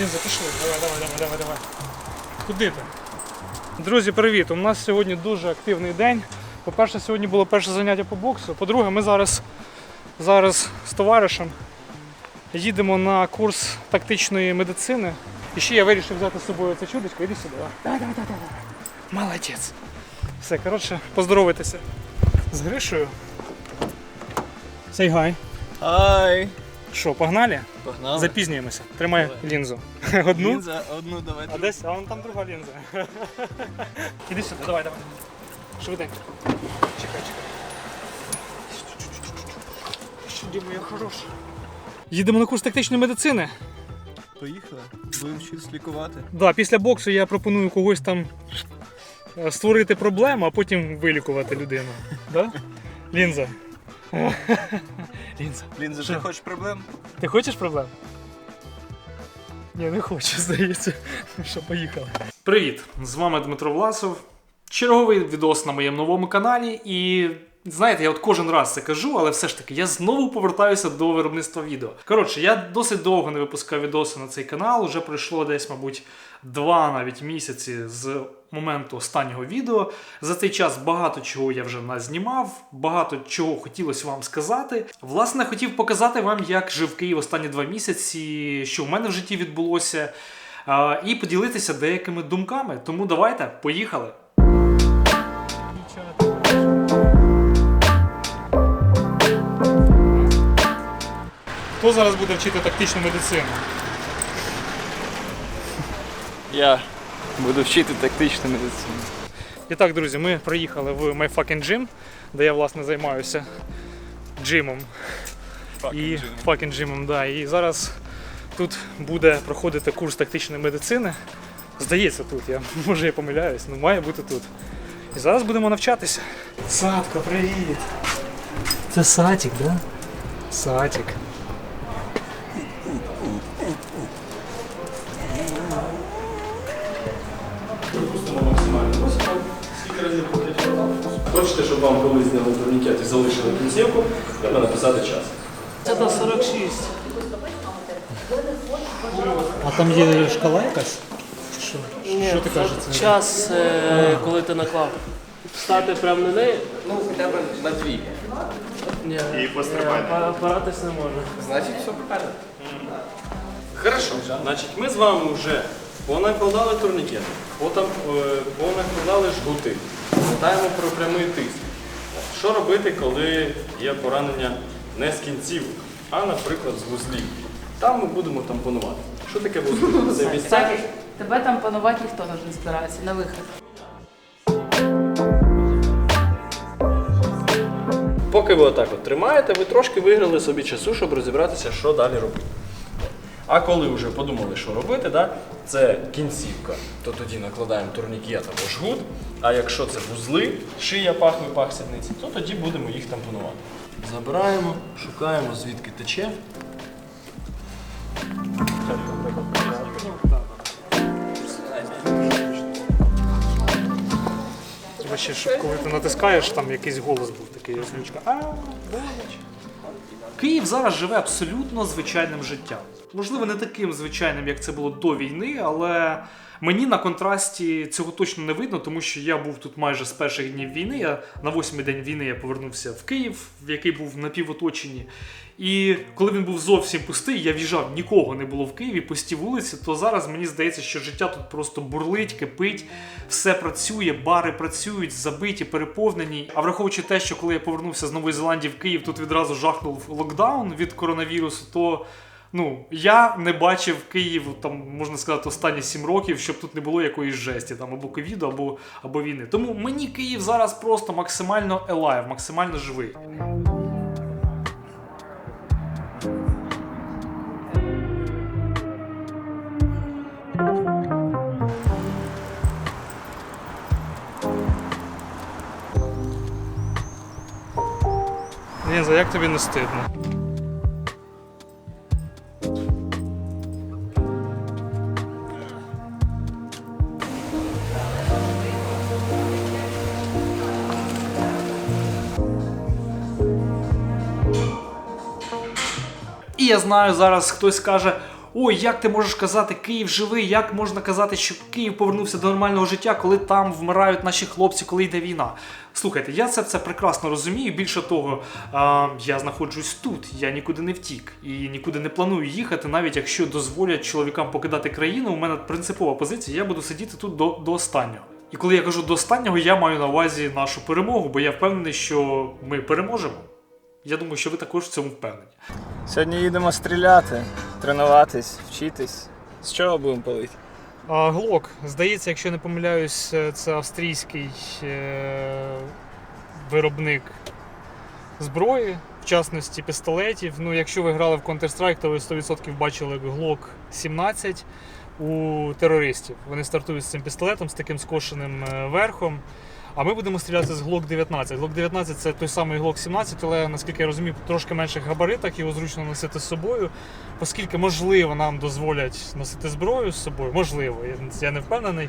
Ліза, пішли. Давай, давай, давай, давай, давай. Куди ти? Друзі, привіт! У нас сьогодні дуже активний день. По-перше, сьогодні було перше заняття по боксу. По-друге, ми зараз, зараз з товаришем їдемо на курс тактичної медицини. І ще я вирішив взяти з собою це чудочко. Іди сюди. Да, да, да, да, да. Молодець. Все, коротше, поздоровайтеся з Гришою. Say hi. Ай! Що, погнали? Погнали. Запізнюємося. Тримай Давай. лінзу. Одну. Лінза, одну давай. А десь, а вон там друга лінза. Іди сюди, давай, давай. Швиденько. Чекай, чекай. Що, Діма, я хорош. Їдемо на курс тактичної медицини. Поїхали. Будемо вчитись лікувати. Да, після боксу я пропоную когось там е, створити проблему, а потім вилікувати людину. Да? Лінза. Лінза. Лінза, Що? ти хочеш проблем? Ти хочеш проблем? Ні, не хочу, здається. Що, поїхали. Привіт! З вами Дмитро Власов. Черговий відос на моєму новому каналі. І знаєте, я от кожен раз це кажу, але все ж таки я знову повертаюся до виробництва відео. Коротше, я досить довго не випускав відоси на цей канал. Уже пройшло десь, мабуть, два навіть місяці з моменту останнього відео. За цей час багато чого я вже назнімав, багато чого хотілося вам сказати. Власне, хотів показати вам, як жив Київ останні два місяці, що в мене в житті відбулося, і поділитися деякими думками. Тому давайте, поїхали. Хто зараз буде вчити тактичну медицину? Я буду вчити тактичну медицину. І так, друзі, ми приїхали в My Fucking Gym, де я власне займаюся джимом. і fucking джимом, да. І зараз тут буде проходити курс тактичної медицини. Здається, тут я може я помиляюсь, але має бути тут. І зараз будемо навчатися. Садко, привіт! Це Сатік, да? Сатік. Хочете, щоб вам колись зняли турнікет і залишили кінцівку, треба написати час. Це до 46. А там є шкала якась? Що, Ні, що ти кажеш? Це? час, е, коли ти наклав. Стати прямо на неї? Ну, хоча б на дві. Ні, і опиратись не можна. Значить, все правильно. Хорошо. Значить, ми з вами вже понакладали турнікет, потім е, понакладали жгути. Питаємо про прямий тиск. Що робити, коли є поранення не з кінцівок, а, наприклад, з вузлів? Там ми будемо тампонувати. Що таке вузли? Це місця. Тебе там панувати ніхто не збирається на вихід. Поки ви отак от тримаєте, ви трошки виграли собі часу, щоб розібратися, що далі робити. А коли вже подумали, що робити, да, це кінцівка, то тоді накладаємо турнікет або жгут. А якщо це вузли, шия, пахви, пах сідниці, то тоді будемо їх тампонувати. Забираємо, шукаємо, звідки тече. Ще, коли ти натискаєш, там якийсь голос був такий озвучка. А, боляче. Київ зараз живе абсолютно звичайним життям. Можливо, не таким звичайним, як це було до війни, але мені на контрасті цього точно не видно, тому що я був тут майже з перших днів війни. Я на восьмий день війни я повернувся в Київ, в який був напівоточені. І коли він був зовсім пустий, я в'їжджав, нікого не було в Києві, пусті вулиці, то зараз мені здається, що життя тут просто бурлить, кипить, все працює, бари працюють, забиті, переповнені. А враховуючи те, що коли я повернувся з Нової Зеландії в Київ, тут відразу жахнув локдаун від коронавірусу, то ну я не бачив Київ там, можна сказати, останні сім років, щоб тут не було якоїсь жесті, там або ковіду, або, або війни. Тому мені Київ зараз просто максимально елайв, максимально живий. Як тобі не стидно? І я знаю, зараз хтось скаже: ой, як ти можеш казати, Київ живий, як можна казати, що Київ повернувся до нормального життя, коли там вмирають наші хлопці, коли йде війна. Слухайте, я це все прекрасно розумію. Більше того, а, я знаходжусь тут, я нікуди не втік і нікуди не планую їхати, навіть якщо дозволять чоловікам покидати країну. У мене принципова позиція, я буду сидіти тут до, до останнього. І коли я кажу до останнього, я маю на увазі нашу перемогу, бо я впевнений, що ми переможемо. Я думаю, що ви також в цьому впевнені. Сьогодні їдемо стріляти, тренуватись, вчитись. З чого будемо палити? А, Глок, здається, якщо не помиляюсь, це австрійський е- виробник зброї, в частності пістолетів. Ну, якщо ви грали в Counter-Strike, то ви 100% бачили Glock 17 у терористів. Вони стартують з цим пістолетом, з таким скошеним е, верхом. А ми будемо стріляти з Glock 19. Glock 19 це той самий Glock 17, але наскільки я розумію, в трошки менших габаритах його зручно носити з собою, оскільки можливо нам дозволять носити зброю з собою. Можливо, я, я не впевнений.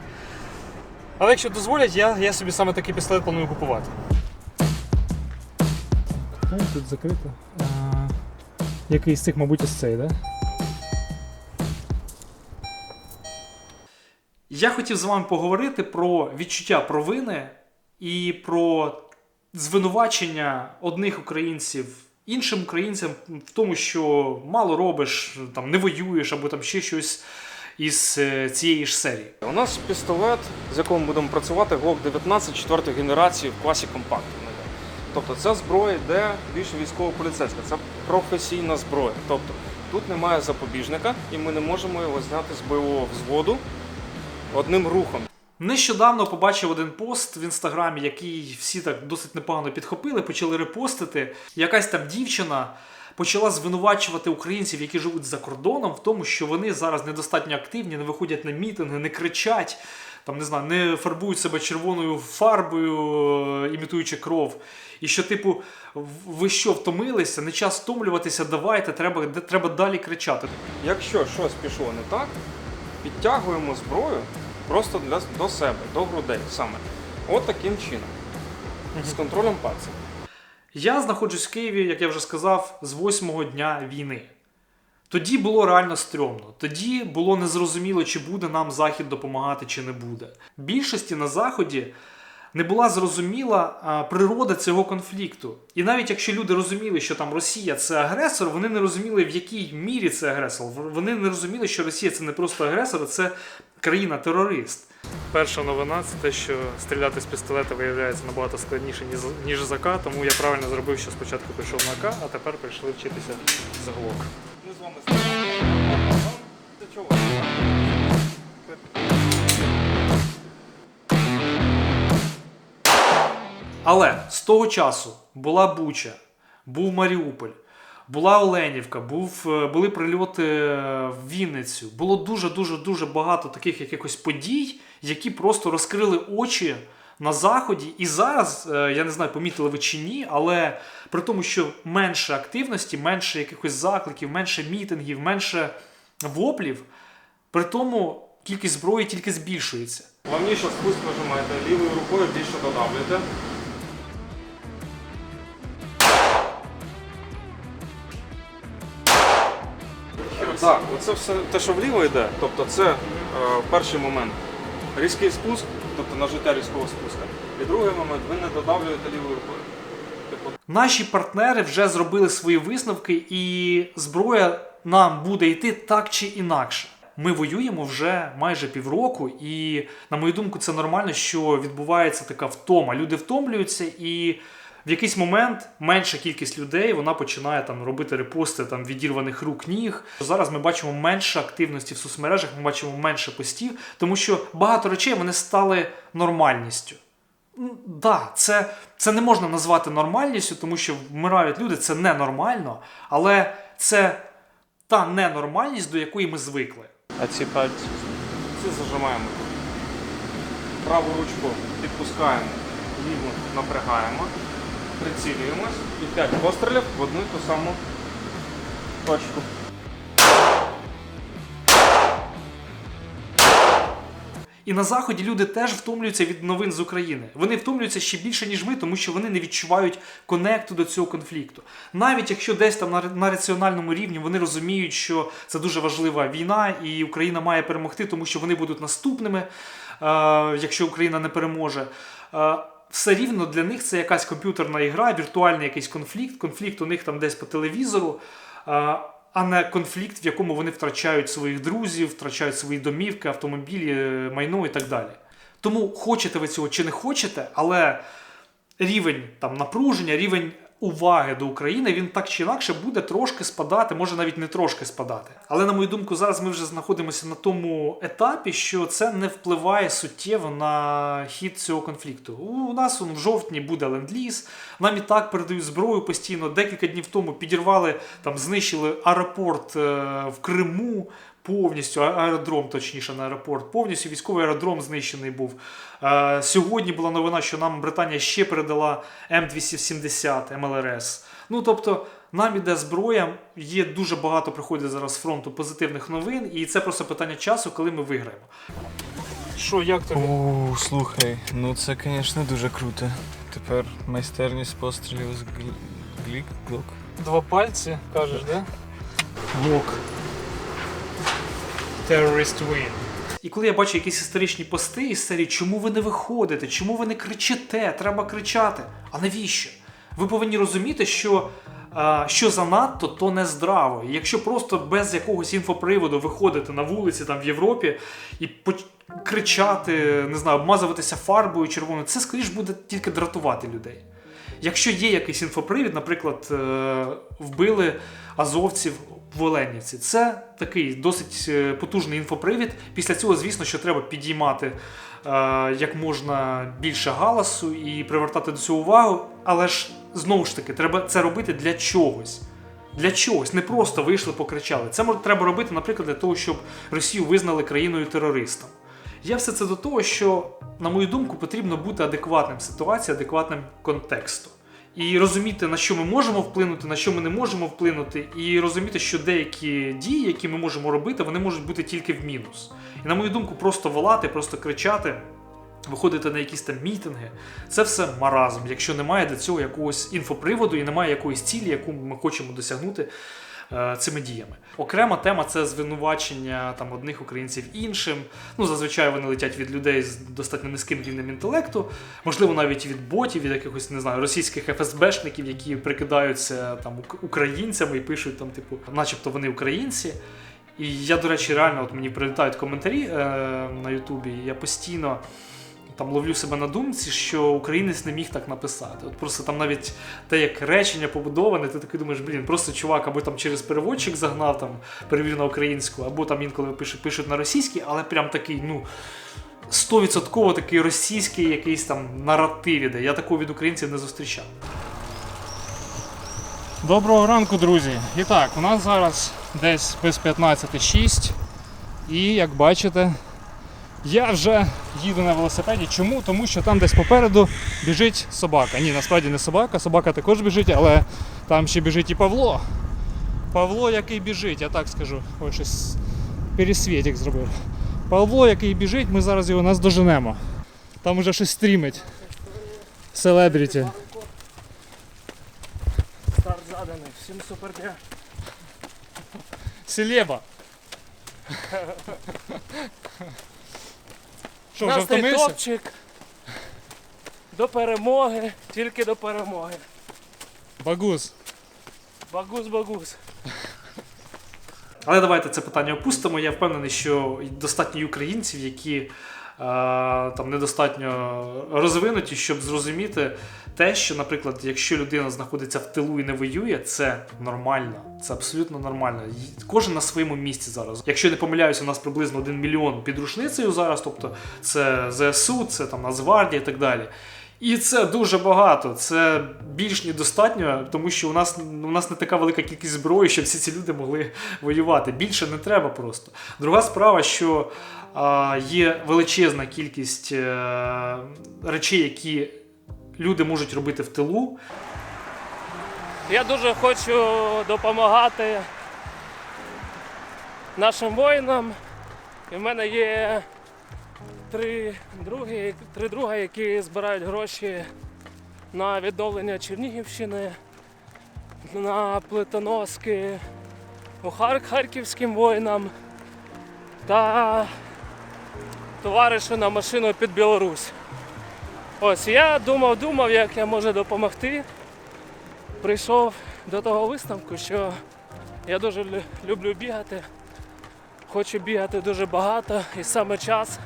Але якщо дозволять, я, я собі саме такий пістолет планую купувати. Тут закрито. А, який з цих, мабуть, із цей, так? Да? Я хотів з вами поговорити про відчуття провини і про звинувачення одних українців іншим українцям в тому, що мало робиш, там не воюєш або там ще щось із е, цієї ж серії. У нас пістолет, з яким ми будемо працювати, Glock 19 4 генерації в класі компактний. Тобто ця зброя йде більш військово-поліцейська, це професійна зброя. Тобто тут немає запобіжника і ми не можемо його зняти з бойового взводу одним рухом. Нещодавно побачив один пост в інстаграмі, який всі так досить непогано підхопили, почали репостити. Якась там дівчина почала звинувачувати українців, які живуть за кордоном, в тому, що вони зараз недостатньо активні, не виходять на мітинги, не кричать, там не знаю, не фарбують себе червоною фарбою, е, імітуючи кров. І що, типу, ви що втомилися, не час втомлюватися, давайте, треба, треба далі кричати. Якщо щось пішло не так, підтягуємо зброю просто для, до себе, до грудей саме. От таким чином. З контролем пальців. Я знаходжусь в Києві, як я вже сказав, з восьмого дня війни. Тоді було реально стрьомно. Тоді було незрозуміло, чи буде нам Захід допомагати, чи не буде. Більшості на Заході не була зрозуміла природа цього конфлікту. І навіть якщо люди розуміли, що там Росія це агресор, вони не розуміли, в якій мірі це агресор. Вони не розуміли, що Росія це не просто агресор, а це країна-терорист. Перша новина це те, що стріляти з пістолета виявляється набагато складніше, ніж, ніж з АК, тому я правильно зробив, що спочатку пішов на АК, а тепер прийшли вчитися з ГЛОК. Ми з вами Це чого? Але з того часу була Буча, був Маріуполь, була Оленівка, був, е, були прильоти е, в Вінницю. Було дуже дуже багато таких якихось подій, які просто розкрили очі на заході. І зараз е, я не знаю, помітили ви чи ні, але при тому, що менше активності, менше якихось закликів, менше мітингів, менше воплів, при тому кількість зброї тільки збільшується. Плавніше спуск нажимаєте, лівою рукою більше додавлюєте. Оце все те, що вліво йде, тобто це е, перший момент. Різкий спуск, тобто нажиття різкого спуска. І другий момент ви не додавлюєте лівою рукою. Типу, Наші партнери вже зробили свої висновки, і зброя нам буде йти так чи інакше. Ми воюємо вже майже півроку, і на мою думку, це нормально, що відбувається така втома. Люди втомлюються, і в якийсь момент менша кількість людей вона починає там робити репости там відірваних рук ніг. Зараз ми бачимо менше активності в соцмережах, ми бачимо менше постів, тому що багато речей вони стали нормальністю. Так, да, це, це не можна назвати нормальністю, тому що вмирають люди, це ненормально, але це та ненормальність, до якої ми звикли. А ці пальці? Ці зажимаємо. Праву ручку підпускаємо, ліву напрягаємо, прицілюємось і 5 пострілів в одну і ту саму точку. І на заході люди теж втомлюються від новин з України. Вони втомлюються ще більше, ніж ми, тому що вони не відчувають конекту до цього конфлікту. Навіть якщо десь там на, на раціональному рівні вони розуміють, що це дуже важлива війна, і Україна має перемогти, тому що вони будуть наступними, е, якщо Україна не переможе. Все рівно для них це якась комп'ютерна ігра, віртуальний якийсь конфлікт, конфлікт у них там десь по телевізору, а не конфлікт, в якому вони втрачають своїх друзів, втрачають свої домівки, автомобілі, е, майно і так далі. Тому хочете ви цього чи не хочете, але рівень там напруження, рівень уваги до України, він так чи інакше буде трошки спадати, може навіть не трошки спадати. Але на мою думку, зараз ми вже знаходимося на тому етапі, що це не впливає суттєво на хід цього конфлікту. У нас он, в жовтні буде ленд-ліз, нам і так передають зброю постійно. Декілька днів тому підірвали там, знищили аеропорт е, в Криму. Повністю аеродром, точніше, не аеропорт, повністю військовий аеродром знищений був. Е, сьогодні була новина, що нам Британія ще передала М270 МЛРС. Ну тобто, нам іде зброя, є дуже багато приходить зараз з фронту позитивних новин, і це просто питання часу, коли ми виграємо. Що, як тобі? О, слухай, ну це, звісно, дуже круто. Тепер майстерність пострілів з глі- глік, глок. Два пальці, кажеш, да? Лок. Terrorist win. І коли я бачу якісь історичні пости із серії, чому ви не виходите, чому ви не кричите, треба кричати. А навіщо? Ви повинні розуміти, що що занадто, то не здраво. І якщо просто без якогось інфоприводу виходити на вулиці там в Європі і кричати, не знаю, обмазуватися фарбою червоною, це скоріш буде тільки дратувати людей. Якщо є якийсь інфопривід, наприклад, е, вбили азовців в Оленівці, це такий досить е, потужний інфопривід. Після цього, звісно, що треба підіймати е, як можна більше галасу і привертати до цього увагу. Але ж знову ж таки, треба це робити для чогось. Для чогось, не просто вийшли, покричали. Це треба робити, наприклад, для того, щоб Росію визнали країною терористом. Я все це до того, що, на мою думку, потрібно бути адекватним ситуації, адекватним контексту. І розуміти, на що ми можемо вплинути, на що ми не можемо вплинути, і розуміти, що деякі дії, які ми можемо робити, вони можуть бути тільки в мінус. І на мою думку, просто волати, просто кричати, виходити на якісь там мітинги, це все маразм, якщо немає для цього якогось інфоприводу і немає якоїсь цілі, яку ми хочемо досягнути цими діями. Окрема тема це звинувачення там одних українців іншим. Ну зазвичай вони летять від людей з достатньо низьким рівнем інтелекту, можливо, навіть від ботів, від якихось не знаю російських ФСБшників, які прикидаються там українцями і пишуть там, типу, начебто вони українці. І я, до речі, реально от мені прилітають коментарі е, на Ютубі. Я постійно там ловлю себе на думці, що українець не міг так написати. От просто там навіть те, як речення побудоване, ти такий думаєш, блін, просто чувак або там через переводчик загнав, там перевів на українську, або там інколи пишуть, пишуть на російській, але прям такий, ну. Стовідсотково такий російський якийсь там наратив іде. Я такого від українців не зустрічав. Доброго ранку, друзі. І так, у нас зараз десь без 15.06. І як бачите, я вже їду на велосипеді. Чому? Тому що там десь попереду біжить собака. Ні, насправді не собака, собака також біжить, але там ще біжить і Павло. Павло, який біжить, я так скажу. Ой, щось пересвітик зробив. Павло, який біжить, ми зараз його наздоженемо. Там уже щось стрімить. Селебріті. Старт заданий. Всім супер дня. Селеба. Що, вже Настрій втомився? топчик. До перемоги, тільки до перемоги. Багуз. Багуз-багуз. Але давайте це питання опустимо. Я впевнений, що достатньо українців, які там недостатньо розвинуті, щоб зрозуміти те, що, наприклад, якщо людина знаходиться в тилу і не воює, це нормально. Це абсолютно нормально. Кожен на своєму місці зараз. Якщо не помиляюся, у нас приблизно 1 мільйон під рушницею зараз, тобто це ЗСУ, це там Нацгвардія і так далі. І це дуже багато. Це більш ніж достатньо, тому що у нас, у нас не така велика кількість зброї, щоб всі ці люди могли воювати. Більше не треба просто. Друга справа, що а, є величезна кількість е, речей, які люди можуть робити в тилу. Я дуже хочу допомагати нашим воїнам. І в мене є три други, три друга, які збирають гроші на відновлення Чернігівщини, на плитоноски харківським воїнам та товаришу на машину під Білорусь. Ось я думав, думав, як я можу допомогти. Прийшов до того висновку, що я дуже люблю бігати. Хочу бігати дуже багато і саме час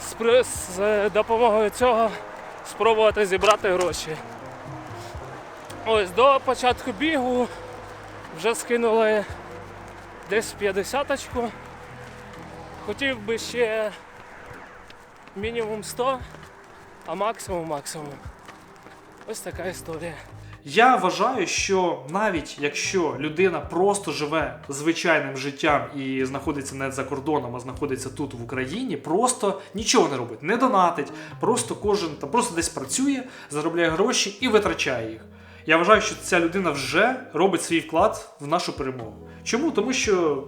з допомогою цього спробувати зібрати гроші. Ось до початку бігу вже скинули десь 50 очку. Хотів би ще мінімум 100, а максимум максимум. Ось така історія. Я вважаю, що навіть якщо людина просто живе звичайним життям і знаходиться не за кордоном, а знаходиться тут в Україні, просто нічого не робить, не донатить, просто кожен там просто десь працює, заробляє гроші і витрачає їх. Я вважаю, що ця людина вже робить свій вклад в нашу перемогу. Чому? Тому що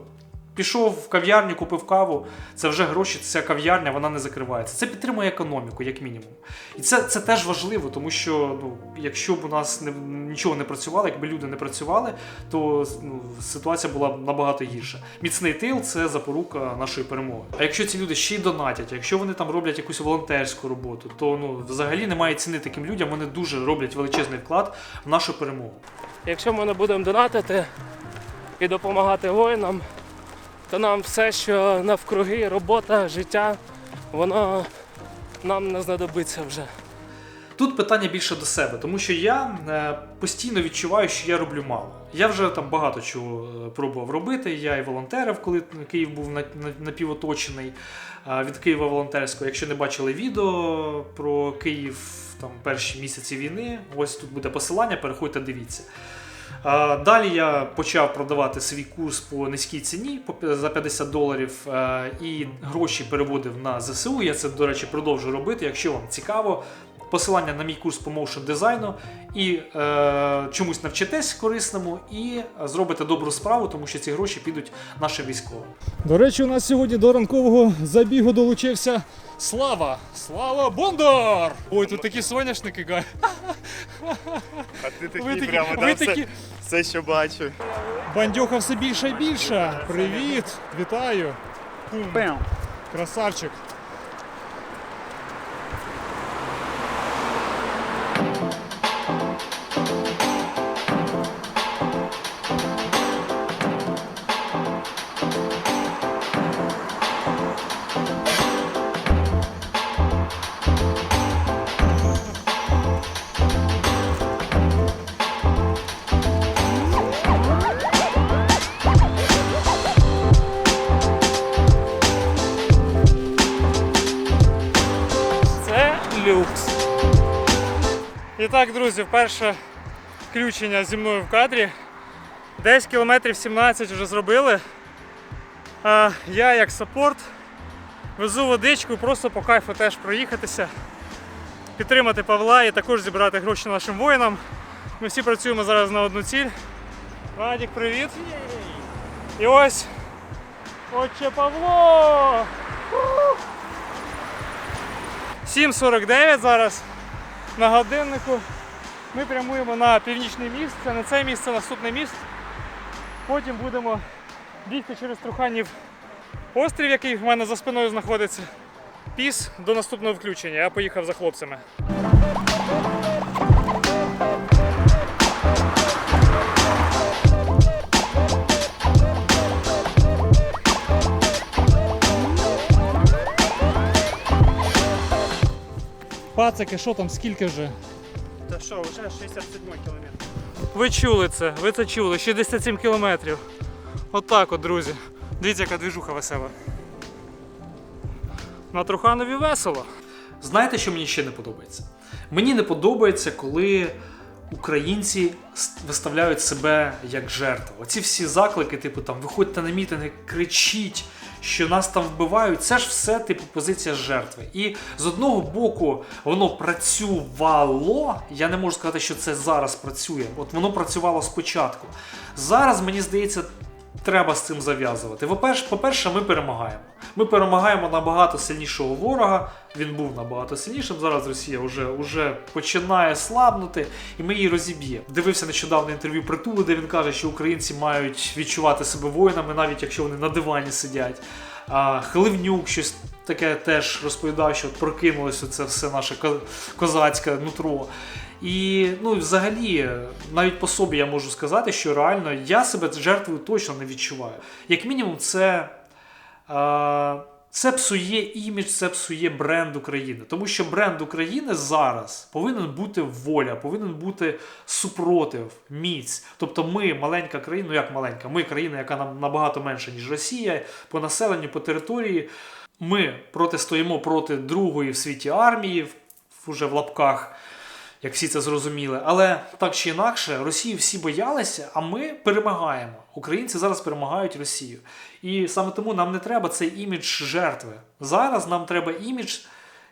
пішов в кав'ярню, купив каву, це вже гроші, ця кав'ярня вона не закривається. Це підтримує економіку, як мінімум. І це, це теж важливо, тому що ну, якщо б у нас не, нічого не працювало, якби люди не працювали, то ну, ситуація була б набагато гірша. Міцний тил це запорука нашої перемоги. А якщо ці люди ще й донатять, якщо вони там роблять якусь волонтерську роботу, то ну взагалі немає ціни таким людям. Вони дуже роблять величезний вклад в нашу перемогу. Якщо ми не будемо донатити і допомагати воїнам, то нам все, що навкруги, робота, життя, воно нам не знадобиться вже. Тут питання більше до себе, тому що я е, постійно відчуваю, що я роблю мало. Я вже там багато чого е, пробував робити. Я і волонтерив, коли Київ був на- на- напівоточений е, від Києва волонтерського. Якщо не бачили відео про Київ там перші місяці війни, ось тут буде посилання, переходьте, дивіться. Е, Далі я почав продавати свій курс по низькій ціні за 50 доларів е, і гроші переводив на ЗСУ. Я це, до речі, продовжую робити. Якщо вам цікаво, посилання на мій курс по моушн дизайну і е, чомусь навчитесь корисному і зробите добру справу, тому що ці гроші підуть нашим військовим. До речі, у нас сьогодні до ранкового забігу долучився Слава! Слава Бондар! Ой, тут такі соняшники, га. А ти такий Ви такі, прямо ви да, такі. все, все, що бачу. Бандюха все більше і більше. Привіт! Вітаю! Кум. Красавчик. І так, друзі, перше включення зі мною в кадрі. Десь кілометрів 17 вже зробили. А, я як саппорт везу водичку, просто по кайфу теж проїхатися, підтримати Павла і також зібрати гроші нашим воїнам. Ми всі працюємо зараз на одну ціль. Радік, привіт! І ось Отче Павло! 7.49 зараз на годиннику. Ми прямуємо на північний міст. Це не це місце, наступний міст. Потім будемо бігти через Труханів острів, який в мене за спиною знаходиться. Піс до наступного включення. Я поїхав за хлопцями. Пацики, що там, скільки вже? Та що, вже 67 кілометр. Ви чули це, ви це чули, 67 кілометрів. Отак от, друзі. Дивіться, яка двіжуха весела. На Труханові весело. Знаєте, що мені ще не подобається? Мені не подобається, коли українці виставляють себе як жертву. Оці всі заклики, типу там виходьте на мітинги, кричіть, що нас там вбивають. Це ж все типу позиція жертви. І з одного боку воно працювало. Я не можу сказати, що це зараз працює. От воно працювало спочатку. Зараз мені здається. Треба з цим зав'язувати. По-перше, ми перемагаємо. Ми перемагаємо набагато сильнішого ворога. Він був набагато сильнішим. Зараз Росія вже, вже починає слабнути, і ми її розіб'ємо. Дивився нещодавно інтерв'ю Притули, де він каже, що українці мають відчувати себе воїнами, навіть якщо вони на дивані сидять. Хливнюк щось таке теж розповідав, що прокинулося це все наше ко- козацьке нутро. І ну, взагалі, навіть по собі я можу сказати, що реально я себе жертвою точно не відчуваю. Як мінімум, це, е, це псує імідж, це псує бренд України. Тому що бренд України зараз повинен бути воля, повинен бути супротив, міць. Тобто ми маленька країна, ну як маленька, ми країна, яка нам набагато менша, ніж Росія, по населенню, по території. Ми протистоїмо проти другої в світі армії, вже в лапках як всі це зрозуміли. Але так чи інакше, Росію всі боялися, а ми перемагаємо. Українці зараз перемагають Росію. І саме тому нам не треба цей імідж жертви. Зараз нам треба імідж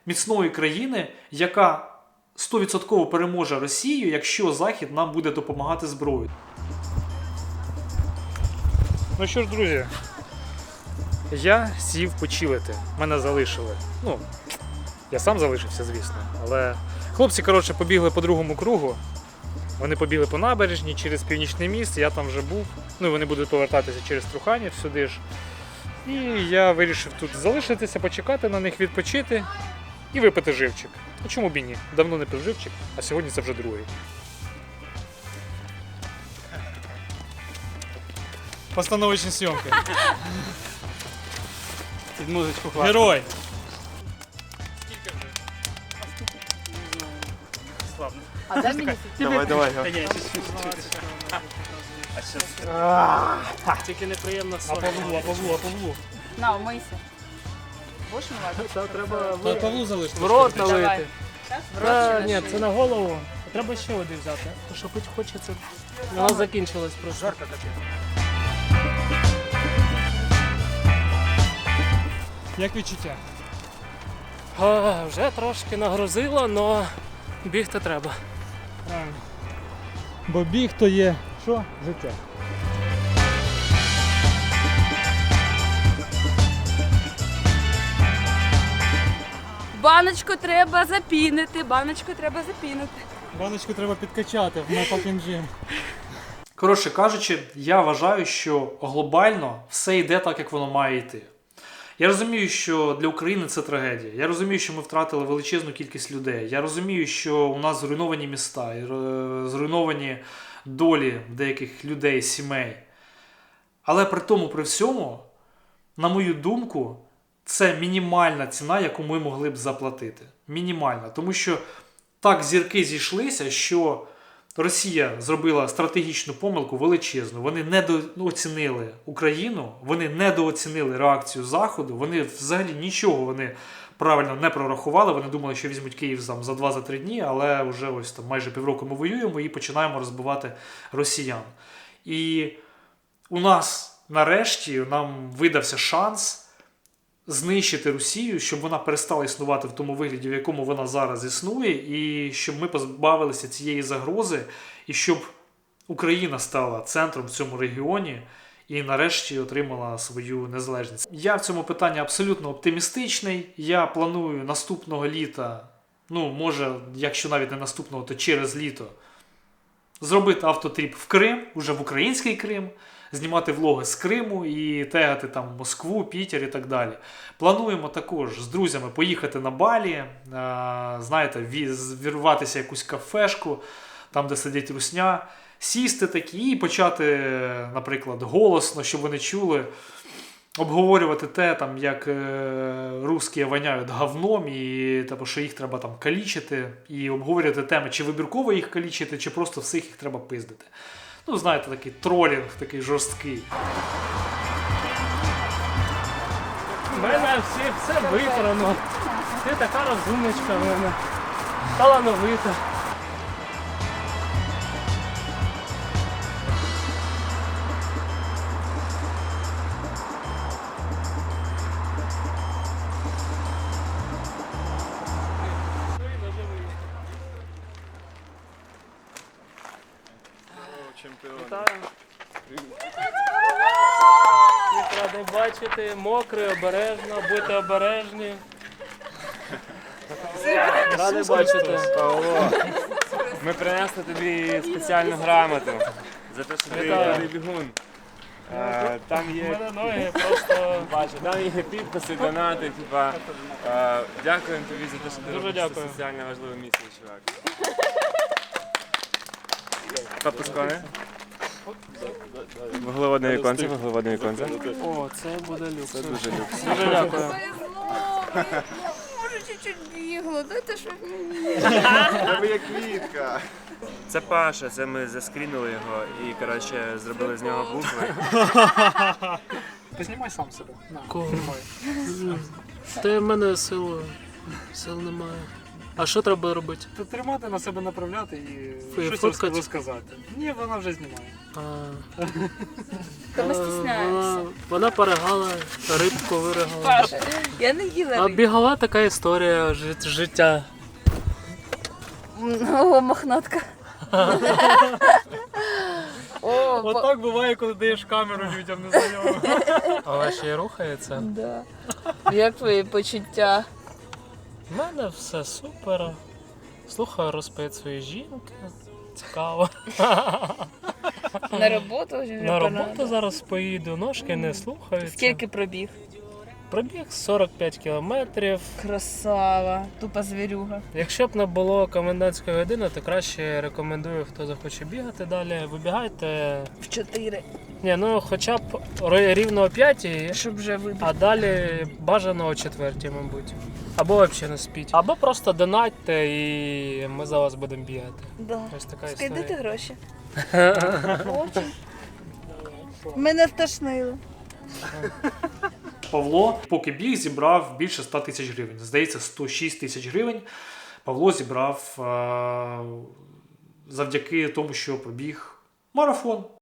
міцної країни, яка 100% переможе Росію, якщо Захід нам буде допомагати зброєю. Ну що ж, друзі, я сів почилити. Мене залишили. Ну, я сам залишився, звісно, але Хлопці, коротше, побігли по другому кругу. Вони побігли по набережні через північний міст, я там вже був. Ну і вони будуть повертатися через Труханів сюди ж. І я вирішив тут залишитися, почекати на них, відпочити і випити живчик. А чому б і ні? Давно не пив живчик, а сьогодні це вже другий. Постановочні зйомки. Під музичку Герой! А дай мені Давай, давай. Тільки неприємно А Павлу, а Павлу, а Павлу. на, умийся. Будеш умивати? Треба Та Павлу залишити. в рот Давай. налити. В рот Та, чи ні, це шию? на голову. Треба ще води взяти. То що хоч хочеться. Вона закінчилась просто. Жарко Як відчуття? А, вже трошки нагрузило, але бігти треба. Правильно. Бо біг то є що? Життя. Баночку треба запінити, баночку треба запінити. Баночку треба підкачати в My Fucking Gym. Коротше кажучи, я вважаю, що глобально все йде так, як воно має йти. Я розумію, що для України це трагедія. Я розумію, що ми втратили величезну кількість людей. Я розумію, що у нас зруйновані міста, е, зруйновані долі деяких людей, сімей. Але при тому, при всьому, на мою думку, це мінімальна ціна, яку ми могли б заплатити. Мінімальна. Тому що так зірки зійшлися, що Росія зробила стратегічну помилку величезну. Вони недооцінили Україну, вони недооцінили реакцію Заходу. Вони взагалі нічого вони правильно не прорахували. Вони думали, що візьмуть Київ там, за 2-3 дні, але вже ось там майже півроку ми воюємо і починаємо розбивати росіян. І у нас нарешті нам видався шанс знищити Росію, щоб вона перестала існувати в тому вигляді, в якому вона зараз існує, і щоб ми позбавилися цієї загрози, і щоб Україна стала центром в цьому регіоні і нарешті отримала свою незалежність. Я в цьому питанні абсолютно оптимістичний. Я планую наступного літа, ну може, якщо навіть не наступного, то через літо. Зробити автотріп в Крим, уже в український Крим, знімати влоги з Криму і тегати там Москву, Пітер і так далі. Плануємо також з друзями поїхати на Балі, е, знаєте, ві- вірватися якусь кафешку, там, де сидять русня, сісти такі і почати, наприклад, голосно, щоб вони чули. Обговорювати те, там, як е, русські воняють говном, і типу, що їх треба там калічити, і обговорювати теми, чи вибірково їх калічити, чи просто всіх їх треба пиздити. Ну, знаєте, такий тролінг, такий жорсткий. У мене всі, все випрано. Ти така розумничка в мене. Талановита. Бачити, мокрий, обережно, будьте обережні. Радий бачити. Павло, ми принесли тобі спеціальну грамоту за те, що ти Вітаю. бігун. Е, Там У є мене ноги просто бачу, там є підписи, донати, типа. е, Дякуємо тобі за те, що ти Дуже робиш дякую. соціально важливу місію, чувак. Попускони. Вуглеводне віконце, вуглеводне віконце. О, це буде люкс. Це дуже люкс. Дуже дякую. Може, чуть-чуть бігло, дайте що Тебе є квітка. Це Паша, це ми заскрінули його і коротше зробили з нього букви. Познімай сам себе. На, Кого? знімай. Та в мене сил, сил немає. А що треба робити? Та Тримати на себе направляти і Фи- щось фоткать? розказати. Ні, вона вже знімає. А, Та ми е, стісняємося. вона, вона перегала, рибку виригала. Паша, я не їла. А бігала така історія жит- життя. О, мохнатка. О, Отак буває, коли даєш камеру людям незнайомим. Але ще й рухається. Да. Як твої почуття? У мене все супер. Слухаю розповідь своєї жінки. Цікаво. На роботу? вже На роботу зараз поїду, ножки не слухаються. Скільки пробіг? Пробіг 45 кілометрів. Красава, тупа звірюга. Якщо б не було комендантської години, то краще рекомендую, хто захоче бігати далі. Вибігайте. В чотири. Ні, ну хоча б рівно о 5, Щоб вже вибіг. а далі бажано о 4, мабуть. Або взагалі не спіть. Або просто донатьте і ми за вас будемо бігати. Да. Ось така Скидайте історія. гроші. Очень. Мене втошнило. Павло, поки біг, зібрав більше 100 тисяч гривень. Здається, 106 тисяч гривень Павло зібрав е- завдяки тому, що пробіг марафон.